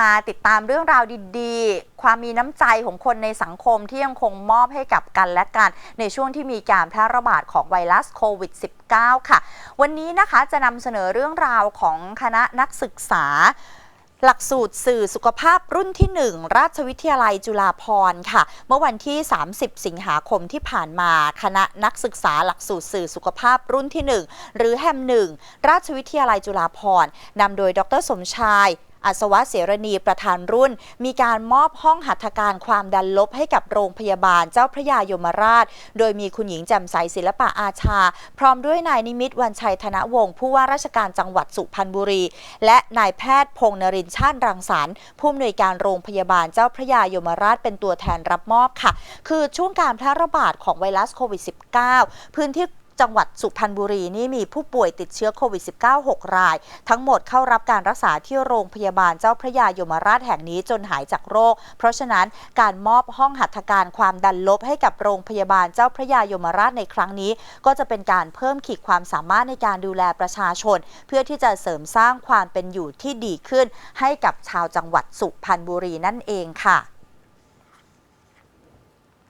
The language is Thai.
มาติดตามเรื่องราวดีๆ ความมีน้ำใจของคนในสังคมที่ยังคงมอบให้กับกันและกัน ในช่วงที่มีการแพร่ระบาดของไวรัสโควิด -19 ค่ะ วันนี้นะคะจะนำเสนอเรื่องราวของคณะนักศึกษา หลักสูตรสื่อสุขภาพรุ่นที่ 1 ราชวิทยาลัยจุฬาภรณ์ค่ะ เมื่อวันที่ 30 สิงหาคมที่ผ่านมา คณะนักศึกษาหลักสูตรสื่อสุขภาพรุ่นที่ 1 หรือแฮม1ราชวิทยาลัยจุฬาภรณ์นำโดยดรสมชาย อัศวะเสรณีประธานรุ่น มีการมอบห้องหัตถการความดันลบให้กับโรงพยาบาลเจ้าพระยายมราช โดยมีคุณหญิงแจ่มใสศิลปะอาชา พร้อมด้วยนายนิมิตวันชัยธนวงศ์ผู้ว่าราชการจังหวัดสุพรรณบุรี และนายแพทย์พงษ์นรินชาติรังสรรค์ผู้อำนวยการโรงพยาบาลเจ้าพระยายมราชเป็นตัวแทนรับมอบค่ะ คือช่วงการแพร่ระบาดของไวรัสโควิด -19 พื้นที่ จังหวัดสุพรรณบุรีนี่มีผู้ป่วยติดเชื้อโควิด -19 6 ราย ทั้งหมดเข้ารับการรักษาที่โรงพยาบาลเจ้าพระยายมราชแห่งนี้จนหายจากโรค เพราะฉะนั้นการมอบห้องหัตถการความดันลบให้กับโรงพยาบาลเจ้าพระยายมราชในครั้งนี้ ก็จะเป็นการเพิ่มขีดความสามารถในการดูแลประชาชน เพื่อที่จะเสริมสร้างความเป็นอยู่ที่ดีขึ้น ให้กับชาวจังหวัดสุพรรณบุรีนั่นเองค่ะ